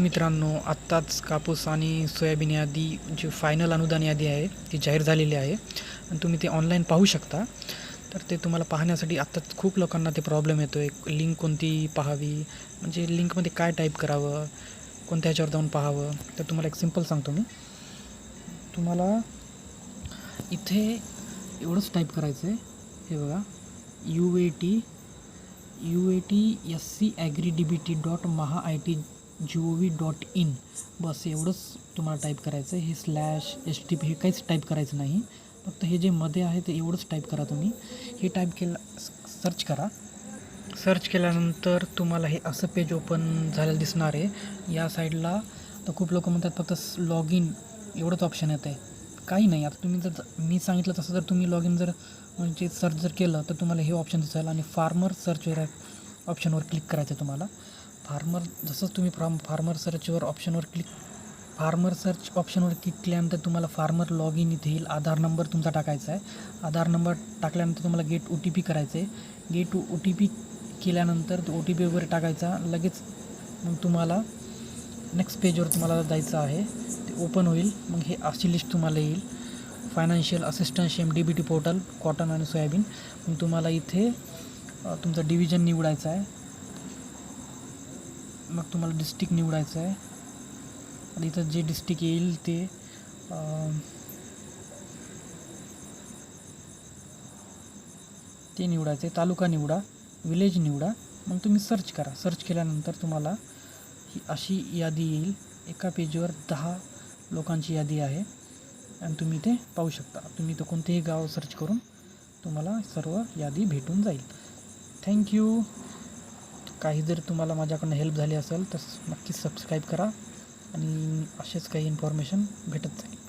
मित्रांनो आत्ताच कापूस आणि सोयाबीन यादी जी फायनल अनुदान यादी आहे ती जाहीर झालेली आहे. आणि तुम्ही ते ऑनलाईन पाहू शकता. तर ते तुम्हाला पाहण्यासाठी आत्ताच खूप लोकांना ते प्रॉब्लेम येतो आहे लिंक कोणती पाहावी? म्हणजे लिंकमध्ये काय टाईप करावं? कोणत्या ह्याच्यावर जाऊन पाहावं? तर तुम्हाला एक सिंपल सांगतो मी. तुम्हाला इथे एवढंच टाईप करायचं आहे हे बघा. U A T U A T S C agri D B T dot Maha I T G O V dot in बस एवढंच तुम्हाला टाईप करायचं आहे. हे स्लॅश एच टी पी हे काहीच टाईप करायचं नाही. फक्त हे जे मध्ये आहे ते एवढंच टाईप करा तुम्ही. हे टाईप केलं सर्च करा. सर्च केल्यानंतर तुम्हाला हे असं पेज ओपन झालेलं दिसणार आहे. या साईडला तर खूप लोक म्हणतात फक्त लॉग इन एवढंच ऑप्शन येतं आहे काही नाही. आता तुम्ही जर मी सांगितलं तसं जर तुम्ही लॉग इन जर म्हणजे सर्च जर केलं तर तुम्हाला हे ऑप्शन दिसेल आणि फार्मर सर्च ऑप्शनवर क्लिक करायचं आहे तुम्हाला. फार्मर जसंच तुम्ही फ्रॉम फार्मर सर्चवर ऑप्शनवर क्लिक फार्मर सर्च ऑप्शनवर क्लिक केल्यानंतर तुम्हाला फार्मर लॉग इन इथे येईल. आधार नंबर तुमचा टाकायचा आहे. आधार नंबर टाकल्यानंतर तुम्हाला गेट ओ टी पी करायचं आहे. गेट ओ टी पी केल्यानंतर तो ओ टी पी वगैरे टाकायचा. लगेच मग तुम्हाला नेक्स्ट पेजवर तुम्हाला जायचं आहे. ते ओपन होईल. मग हे अशी लिस्ट तुम्हाला येईल. Financial assistance M D B T portal cotton आणि सोयाबीन मग तुम्हाला इथे तुमचा तुमचं डिव्हिजन निवडायचं आहे. मग तुम्हाला डिस्ट्रिक्ट निवडायचं आहे आणि इथं जे डिस्ट्रिक्ट येईल ते अ, ते निवडायचे तालुका निवडा विलेज निवडा. मग तुम्ही सर्च करा. सर्च केल्यानंतर तुम्हाला ही अशी यादी येईल. एका पेजवर दहा लोकांची यादी आहे. आणि तुम्ही ते पाहू शकता. तुम्ही तर कोणतेही गाव सर्च करून तुम्हाला सर्व यादी भेटून जाईल. थँक्यू काही जर तुम्हाला माझ्याकडनं हेल्प झाली असेल तर नक्कीच सबस्क्राईब करा आणि असेच काही इन्फॉर्मेशन भेटत जाईल.